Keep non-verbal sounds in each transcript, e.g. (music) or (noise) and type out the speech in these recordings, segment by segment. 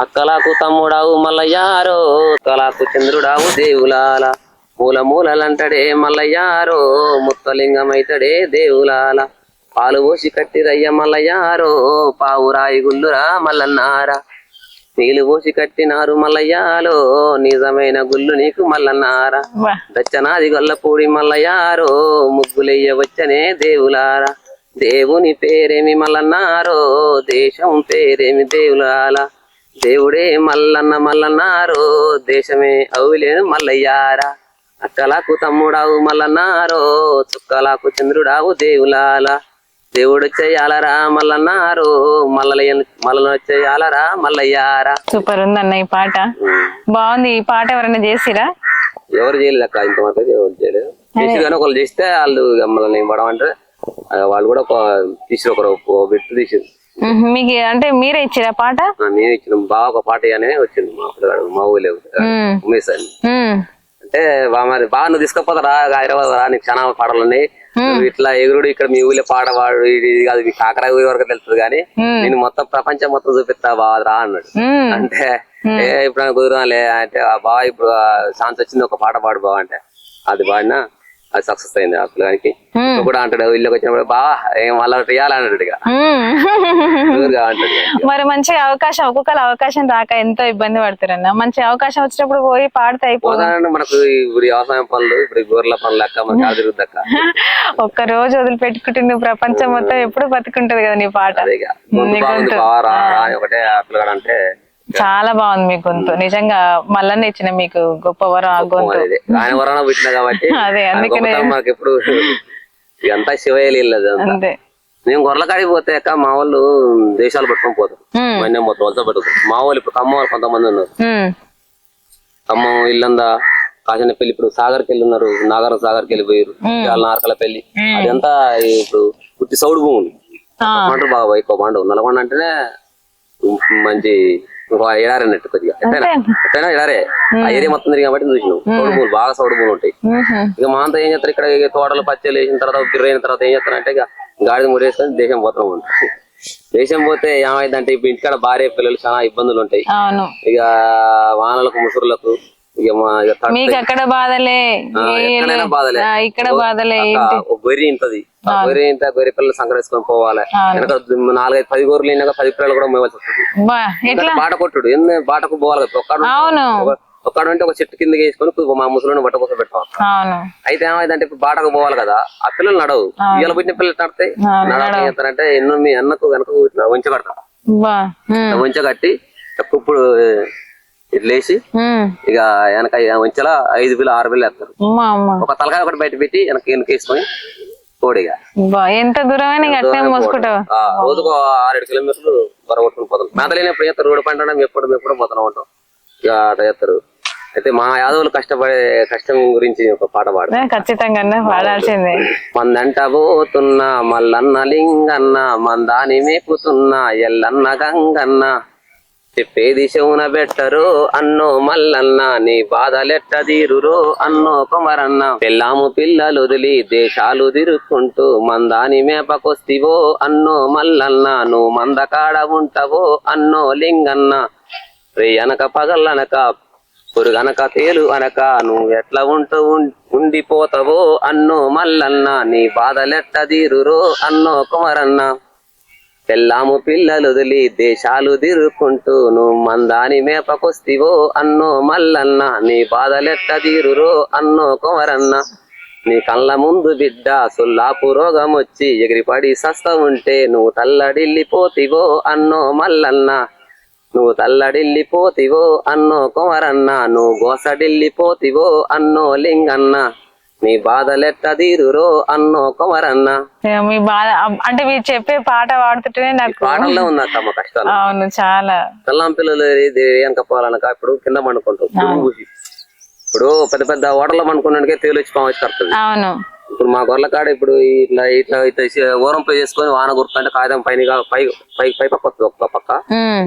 అక్కలకు తమ్ముడావు మల్లయ్యారో అక్కలకు చంద్రుడావు దేవులాల. మూల మూలలంటడే మల్లయ్యారో ముత్తలింగమైతడే దేవులాల. పాలు పోసి కట్టిరయ్య మల్లయ్యారో పావురాయి గుల్లురా మల్లన్నారా. నీళ్ళు పోసి కట్టినారు మల్లయ్యాలో నిజమైన గుళ్ళు నీకు మల్లన్నారా. దచ్చనాది గొల్లపూడి మల్లయ్యారో ముగ్గులెయ్య వచ్చనే దేవులారా దేవుని పేరేమి మల్లన్నారో దేశం పేరేమి దేవులాల. దేవుడే మల్లన్న మల్లన్నారో దేశమే అవులేను మల్లయ్యారా. అక్కలకు తమ్ముడావు మల్లన్నారో చుక్కలకు చంద్రుడావు దేవులాల దేవుడు వచ్చేయాలరా మల్లన్నారో మల్లల మల్లన వచ్చేయాలరా మల్లయ్యారా. సూపర్ ఉందన్న ఈ పాట. బాగుంది. ఈ పాట ఎవరైనా చేసిరా? ఎవరు చేయలేదు అక్క అయితే ఎవరు చేయలేదు. చేసి కానీ ఒకళ్ళు చేస్తే వాళ్ళు మనల్ని పడమంటే ఆ, వాళ్ళు కూడా ఒక తీసి ఒకరు బిట్టు తీసి. మీకు అంటే మీరే ఇచ్చిరా పాట? నేను ఇచ్చిన. బాగా ఒక పాట అనే వచ్చింది మా పిల్లగాడు మా ఊళ్ళో. ఉమేష్ అని. అంటే మరి బాగా నువ్వు తీసుకపోతారా హైదరాబాద్ రా నీకు చాలా పాటలు ఉన్నాయి నువ్వు ఇట్లా ఎగురుడు ఇక్కడ మీ ఊళ్ళో పాడవాడు ఇది ఇది కాదు మీ కాకరా ఊరి వరకు తెలుస్తుంది కానీ నేను మొత్తం ప్రపంచం మొత్తం చూపిస్తా బాగా రా అన్నాడు. అంటే ఏ ఇప్పుడు కుదరాలే అంటే ఆ బావ ఇప్పుడు ఛాన్స్ వచ్చింది ఒక పాట పాడు బావ అంటే. అది పాడినా? అది సక్సెస్ అయింది ఆ పిల్లగానికి. కూడా అంటాడు ఇల్లుకి వచ్చినప్పుడు బావా ఏం మళ్ళీ రియాలన్నాడు ఇక. మరి మంచిగా అవకాశం ఒక్కొక్కరు అవకాశం రాక ఎంతో ఇబ్బంది పడుతారన్న. మంచి అవకాశం వచ్చినప్పుడు పోయి పాడితే అయిపోదు. పోతానంటే మనకు ఇప్పుడు వ్యవసాయం పనులు ఇప్పుడు ఈ గొర్రెల పనులు లెక్క మనకి తిరుగుద్దక్క (laughs) ఒక్క రోజు వదిలిపెట్టుకుంటే నువ్వు ప్రపంచం మొత్తం ఎప్పుడు బతుకుంటది కదా నీ పాట. ఒకటే పిల్లగాడు అంటే చాలా బాగుంది మీ గొంతు. నిజంగా మల్లన్న ఇచ్చిన మీకు గొప్ప వరం ఆ గొంతు. ఆయన వరణ పెట్టిన కాబట్టి (laughs) అదే అందుకనే. గొప్పతనం మనకి ఎప్పుడు ఇదంతా శివయ్య లేదు అంతే. మేము గొర్రెల కాడికి పోతే అక్క మా వాళ్ళు దేశాలు పట్టుకొని మ్మ్. మన్యం మొత్తం వలస పెట్టుకుంటారు మా వాళ్ళు ఇప్పుడు ఖమ్మం వాళ్ళు కొంతమంది ఉన్నారు. మ్మ్. ఖమ్మం ఇల్లందా కాసిన పెళ్ళి ఇప్పుడు సాగర్కి వెళ్ళి ఉన్నారు. నాగరం సాగర్కి వెళ్ళిపోయారు. ఇవాళ నారకల పెళ్ళి అదంతా ఇప్పుడు పుట్టి సౌడు భూములు బాగా ఎక్కువ పండు నల్గొండ అంటేనే మంచి ఒక ఎడారి అన్నట్టు కొద్దిగా. ఎట్టైనా ఎడారే ఆ ఏరియా మొత్తం తిరిగి కాబట్టి చూసినాం సౌడు భూములు బాగా సౌడు భూములు ఉంటాయి. ఇక మా అంతా ఏం చేస్తారు ఇక్కడ? ఇక తోటలు పచ్చలు వేసిన తర్వాత బిర్ర అయిన తర్వాత ఏం చేస్తారంటే ఇక గాడిద ముడేసుకొని దేశం పోతాం ఉంటాం దేశం పోతే ఏమైందంటే ఇప్పుడు ఇంటికాడ భార్య పిల్లలు చాలా ఇబ్బందులు ఉంటాయి. ఇక వానలకు ముసురులకు ఇక మా మీకు అక్కడ బాధలే. ఎక్కడైనా బాధలే. ఇక్కడ బాధలే గొర్రె ఇంతది. గొర్రె ఇంత గొర్రె పిల్లలు సంకరేసుకొని పోవాలి. వెనక నాలుగైదు పది గొర్రెలు అయినాక పది పిల్లలు కూడా మేవాల్సి వస్తుంది బాట కొట్టుడు. ఎన్ని బాటకు పోవాలి కదా. ఒక్కడు ఒక్కడు అంటే ఒక చెట్టు కిందకి వేసుకొని మా ముసలిని బట్ట కోసం అవును. అయితే ఏమైందంటే ఇప్పుడు బాటకు పోవాలి కదా. ఆ పిల్లలు నడవు. ఇవాళ పుట్టిన పిల్లలు నడితే అవును, నడవ ఏం చేస్తారంటే ఎన్నో మీ అన్నకు వెనక ఇట్లా వంచ మ్మ్. వంచ కట్టి ఇప్పుడు ఇట్లా వేసి మ్మ్. ఇక వెనక వంచల ఐదు పిల్లలు ఆరు పిల్లలు వేస్తారు. ఒక తలకాయ ఒకటి బయట పెట్టి వెనక వెనక వేసుకొని కోడిగా ఎంత దూరమైన ఇక అట్లే మోసుకుంటావు? ఆ, రోజుకు ఆరేడు కిలోమీటర్లు బర కొట్టుకుని పోతాం. లేనప్పుడు చేస్తారు? రోడ్డు పంట ఎప్పుడు ఎప్పుడు పోతానే ఉంటాం ఇక అట్లా చేస్తారు. అయితే మా యాదవులు కష్టపడే కష్టం గురించి ఒక పాట పాడు. ఖచ్చితంగా పాడాల్సిందే. మందంట పోతున్న మల్లన్న లింగన్న మందాని మేపుతున్న ఎల్లన్న గంగన్న. చెప్పేది శవున పెట్టరు అన్నో మల్లన్న నీ బాధలెట్ట తీరురో. అన్నో కుమరన్న పెళ్ళాము పిల్లలు వదిలి దేశాలు తిరుక్కుంటూ మందాని మేపకొస్తివో. అన్నో మల్లన్న నువ్వు మందకాడ ఉంటావో. అన్నో లింగన్న రే అనక పగలనక పురుగనక తేలు అనక నువ్వు ఎట్లా ఉంటూ ఉం- ఉండిపోతావో. అన్నో మల్లన్న నీ బాధలెట్ట తీరురో. అన్నో కుమరన్న పెళ్ళాము పిల్లలు వదిలి దేశాలు తిరుక్కుంటూను నువ్వు మందాని మేపకొస్తివో అన్నో మల్లన్న నీ బాధలెట్ట తీరురో అన్నో కుమరన్న. నీ కళ్ళ ముందు బిడ్డ సుల్లాపు రోగం వచ్చి ఎగిరిపడి సస్త ఉంటే నువ్వు తల్లడిల్లిపోతివో అన్నో మల్లన్న. నువ్వు తల్లడిల్లిపోతివో అన్నో కుమరన్న నువ్వు గోసడిల్లిపోతివో అన్నో లింగన్న. నీ బాధలెట్ట తీరురో అన్నో కుమరన్న. మీ బాధ అంటే మీరు చెప్పే పాట పాడుతుంటేనే నాకు పాటల్లో మా కష్టాలు. అవును చాలా. పిల్లం పిల్లలు వెనక పోవాలనక ఇప్పుడు కింద పండుకుంటాం. ఇప్పుడు పెద్ద పెద్ద ఓటర్లో పండుకున్నానికే తేలు వచ్చి పాము వచ్చి కడుతుంది అవును. ఇప్పుడు మా గొర్రెల కాడ ఇప్పుడు ఇట్లా ఇట్లా ఇట్లా ఓరం పై చేసుకొని వాన గుర్తుంటే కాగితం పైన పై పై పై పక్క వస్తుంది ఒక పక్క.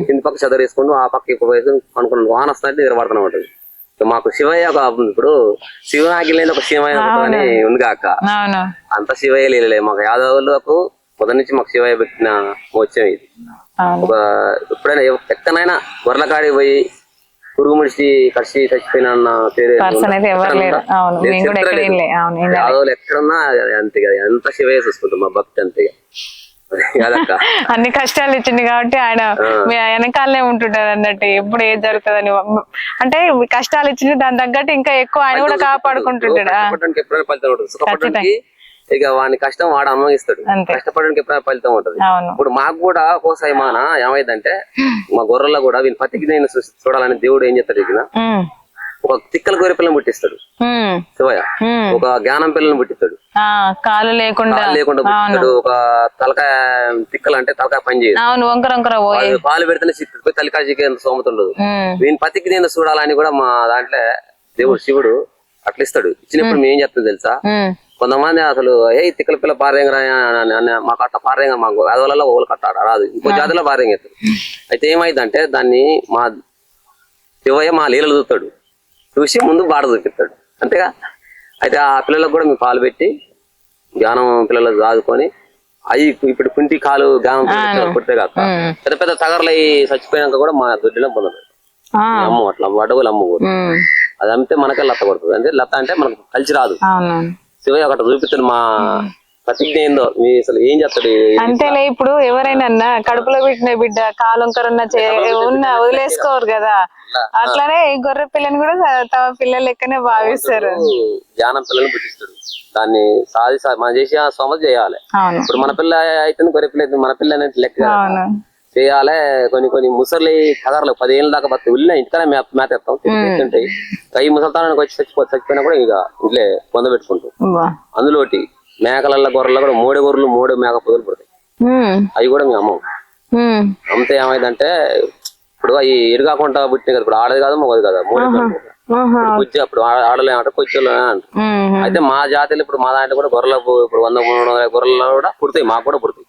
కింది పక్క చదర వేసుకుంటూ ఆ పక్క ఇప్పుడు వేసుకొని అనుకున్నాను వాన వస్తుంటే నిద్రపడుతూనే ఉంటుంది మాకు శివయ్య ఒక ఇప్పుడు శివనాగి లేని ఒక శివయ్య అని ఉంది కాక. అంత శివయ్య లేలే మాకు యాదవులకు మొదటి నుంచి మాకు శివయ్య పెట్టిన మోత్సవం ఇది. ఒక ఎప్పుడైనా ఎక్కడైనా గొర్రెల కాడికి పోయి పురుగు ముడిచి కడిచి చచ్చిపోయిన పేరు. యాదవులు ఎక్కడున్నా అంతే కదా. ఎంత శివయ్య చూసుకుంటాం మా భక్తి అంతే (laughs) అన్ని కష్టాలు ఇచ్చింది కాబట్టి ఆయన మీ వెనకాలనే ఉంటుంటారు అన్నట్టు. ఎప్పుడు ఏది జరుగుతుందని అంటే కష్టాలు ఇచ్చింది దాని తగ్గట్టు ఇంకా ఎక్కువ ఆయన కూడా కాపాడుకుంటుంటాడు. ఇక వాని కష్టం వాడు అమ్మగిస్తాడు. కష్టపడడానికి ఎప్పుడైనా ఫలితం ఉంటుంది. ఇప్పుడు మాకు కూడా ఒక్కోసారి మాన ఏమైందంటే మా గొర్రెల్లో కూడా వీని పతికి నేను చూడాలని దేవుడు ఏం ఇక ఉమ్, ఒక తిక్కల గొర్రె పిల్లని పుట్టిస్తాడు. శివయ్య. ఒక జ్ఞానం పిల్లని పుట్టిస్తాడు. కాలు లేకుండా. లేకుండా పుట్టిస్తాడు. ఒక తలకాయ తిక్కలు అంటే తలకాయ పని చేయదు. పాలు పెడితేనే చిక్కు తలకాయకి ఎంత సోమత ఉండదు. వీని పతికి నేను చూడాలని కూడా మా దాంట్లో దేవుడు శివుడు అట్లా ఇస్తాడు. ఇచ్చినప్పుడు మేము ఏం చేస్తాం తెలుసా? కొంతమంది అసలు ఏ తిక్కల పిల్ల పారేంగరా అని మాకు అట్ట పారేంగ మాకు అదవలలో ఓళ్ళు కట్టాడు? రాదు. ఇంకో జాతిలో పారేంగెత్తాడు అయితే ఏమైందంటే దాన్ని మా శివయ్య మా లీలలు చూస్తాడు. చూసి ముందు బాడ చూపిస్తాడు. అంతేగా? అయితే ఆ పిల్లలకు కూడా మేము పాలు పెట్టి జ్ఞానం పిల్లలకు దాదుకొని అవి ఇప్పుడు కుంటి కాలు జ్ఞానం పుట్టే కాక పెద్ద పెద్ద తగర్లు అయి చచ్చిపోయాక కూడా మా దొడ్డిలో పొందదు. అమ్ము అట్లా అడవులు అమ్ముకోరు ఉమ్, అది అమ్మితే మనకే లత్త కొడుతుంది. అంటే లత్త అంటే మనకు కలిసి రాదు. శివయ్య ఒకటి చూపిస్తాడు మా ప్రతిజ్ఞ ఏందో? మీ అసలు ఏం చేస్తాడు? అంతేలే ఇప్పుడు ఎవరైనా కడుపులో పెట్టిన బిడ్డ కాలంకరున్న ఉన్న వదిలేసుకోరు కదా. అట్లానే గొర్రె పిల్లని కూడా తమ పిల్లల లెక్కనే భావిస్తారు. జ్ఞానం పిల్లల్ని పుట్టిస్తాడు దాన్ని సాధి మనం చేసి ఆ సోమత చేయాలి. ఇప్పుడు మన పిల్ల అయితే గొర్రె పిల్ల మన పిల్ల అనేది లెక్క చేయాలి. కొన్ని కొన్ని ముసలి కదర్లు పదిహేను దాకా బతి ఉల్లిన ఇంటికనే మేత మేత ఎత్తాం తింటుంటాయి కై ముసలితానానికి వచ్చి చచ్చిపో చచ్చిపోయినా కూడా ఇక ఇంట్లో పొందబెట్టుకుంటాం. అందులోటి మేకలల్ల గొర్రెల్లో కూడా మూడే గొర్రెలు మూడు మేక పొదలు పడతాయి. అవి కూడా మేము అమ్మం ఉమ్, అంతే ఏమైందంటే ఇప్పుడు అవి ఎరుగాకుండా పుట్టినాయి కదా ఇప్పుడు ఆడది కాదు మగది కదా మూడు బుజ్జి అప్పుడు ఆడ- ఆడలే అంటే కొచ్చులు అంటారు. ఉమ్, అయితే మా జాతిలో ఇప్పుడు మా దాంట్లో కూడా గొర్రెలకు ఇప్పుడు వంద మూడు వందల గొర్రెలు కూడా పుడతాయి మాకు కూడా పుడతాయి.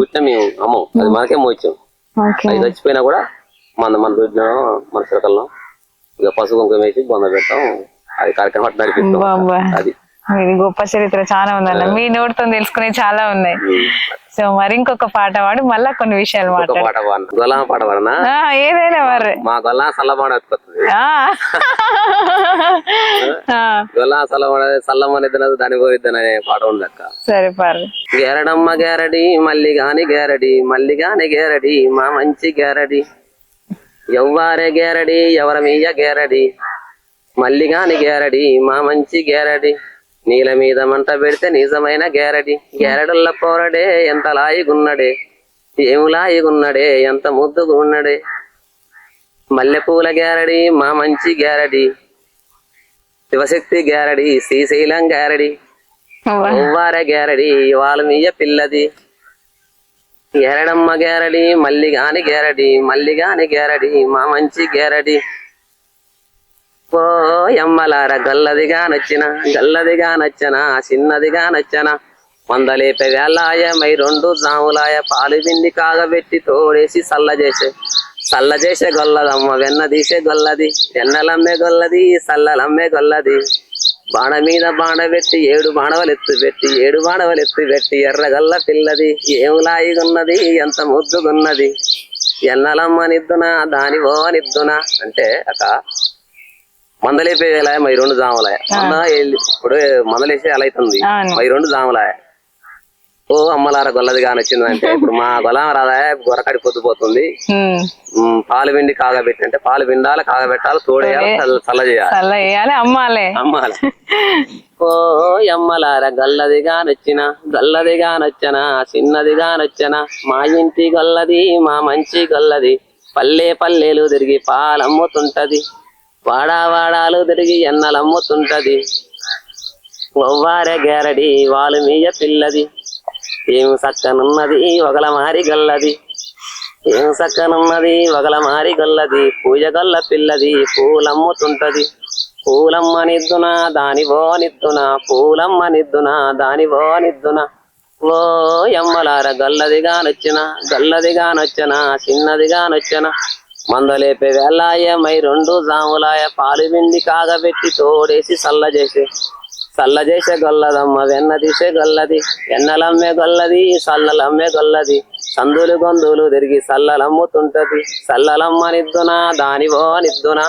పుట్టిన మేము అమ్మం అది మనకే ఓకే. అది చచ్చిపోయినా కూడా మన మన దొడ్డిలో మన చిరకల్లో ఇక పసుపు కుంకుమ వేసి బొంద పెడతాం. అది కార్యక్రమం అట్లా నడిపిస్తాం. అది. ఇది గొప్ప చరిత్ర చాలా ఉందన్న. మీ నోటితో తెలుసుకునే చాలా ఉన్నాయి. సో మరి ఇంకొక పాట పాడి మళ్ళా కొన్ని విషయాలు ఒక మాట్లాడు. పాట పాడిన గొల్లా పాట పాడనా? ఆ, ఏదైనా మరి మా గొల్లా సల్లబాడ ఎత్తుకొస్తుంది ఆ. (laughs) ఆ, గొల్లా సల్లబాడ సల్లమని తినదు దాని పోయిద్దని అనే పాట ఉంది అక్క. సరే పారు గేరడమ్మ గేరడి మల్లి గాని గేరడి మల్లి గాని గేరడి మా మంచి గేరడి. ఎవ్వారే గేరడి ఎవర మీయ గేరడి. మల్లి గాని గేరడి మా మంచి గేరడి. నీల మీద మంట పెడితే నిజమైన గేరడి గేరడుల్ల పోరడే ఎంత లాయిగున్నడే. ఏము లాయిగున్నడే ఎంత ముద్దుగున్నడే. మల్లెపూల గేరడి మా మంచి గేరడి శివశక్తి గేరడి శ్రీశైలం గేరడి ఒవ్వార గేరడి వాల్మీయ పిల్లది. గేరడమ్మ గేరడి మల్లిగాని గేరడి మల్లిగాని గేరడి మా మంచి గేరడి ఓ ఎమ్మలార గల్లదిగా నచ్చిన గల్లదిగా నచ్చన చిన్నదిగా నచ్చన? వందలేపే వేలాయ మై రెండు జాములాయ పాలు పిండి కాగబెట్టి తోడేసి సల్ల సల్లజేసే చేసే గొల్లదమ్మ వెన్న తీసే గొల్లది వెన్నలమ్మే గొల్లది సల్లలమ్మే గొల్లది. బాణ మీద బాణ పెట్టి ఏడు బాణవలెత్తు పెట్టి ఏడు బాణవలు ఎత్తు పెట్టి ఎర్రగల్ల పిల్లది. ఏములాయిగున్నది ఎంత ముద్దుగున్నది. ఎన్నలమ్మ నిద్దునా దాని ఓ నిద్దునా? అంటే అక్క మందలేపే వేళ మై రెండు జాములాయ మంద ఇప్పుడు మందలేసే ఎలా అవుతుంది. మై రెండు జాములాయ ఓ అమ్మలార గొల్లది కానొచ్చింది అంటే ఇప్పుడు మా గొలం రాదా? గొరకడి పొద్దుపోతుంది పాలు పిండి కాగబెట్టి అంటే పాలు పిండాలి కాగబెట్టాలి తోడేయాలి చల్ల- చేయాలి అమ్మాలే. అమ్మాల. (laughs) ఓ అమ్మలార గల్లదిగా నచ్చిన గల్లదిగా నచ్చన చిన్నదిగా నచ్చన మా ఇంటి గల్లది మా మంచి గల్లది పల్లె పల్లెలు తిరిగి పాలమ్ముతుంటది. వాడావాడాలు తిరిగి ఎన్నలమ్ముతుంటది. ఒవ్వారె గేరడి వాలు మీయ పిల్లది. ఏం సక్కనున్నది ఒకల మారి గల్లది. ఏం సక్కనున్నది ఒకల మారి గల్లది. పూజ గల్ల పిల్లది పూలమ్ముతుంటది. పూలమ్మ నిద్దున దాని ఓ నిద్దున. పూలమ్మ నిద్దున దాని ఓ నిద్దున. ఓ ఎమ్మలార గల్లదిగా నచ్చిన గల్లదిగా నచ్చన చిన్నదిగా నచ్చన. మందలేపే వేలాయ మై రెండు జాములాయ పాలు మింది కాగబెట్టి తోడేసి సల్ల చేసే చల్ల చేసే గొల్లదమ్మ వెన్న తీసే గొల్లది ఎన్నలమ్మే గొల్లది సల్లలమ్మే గొల్లది. సందులు గొందులు తిరిగి సల్లలమ్ముతుంటది. సల్లలమ్మ నిద్దునా దానివో నిద్దునా.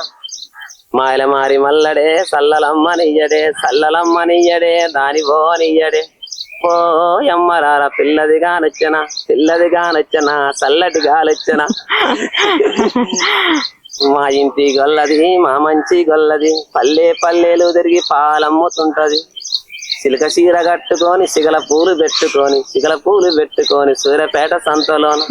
మాయల మారి మల్లడే సల్లలమ్మ నియ్యడే సల్లలమ్మ నియ్యడే దానివో నియ్యడే. ఓ ఎమ్మరార పిల్లదిగా నచ్చన పిల్లదిగా నచ్చన చల్లటి గాలొచ్చన మా ఇంటి గొల్లది మా మంచి గొల్లది పల్లె పల్లెలు తిరిగి పాలమ్ముతుంటది. సిలక చీర కట్టుకొని సిగల పూలు పెట్టుకొని సిగల పూలు పెట్టుకొని సూర్యపేట సంతలోన.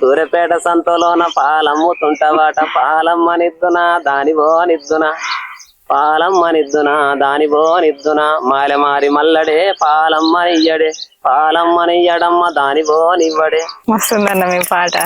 సూర్యపేట సంతలోన పాలమ్ముతుంటవాట. పాలమ్మ నిద్దున దానివో నిద్దున పాలమ్మ నిద్దున దానివో నిద్దున? మాల మారి మల్లడే పాలమ్మ నియ్యడే పాలమ్మ నియ్యడమ్మ దానివో నివ్వడే. మస్తుందన్న మీ పాట.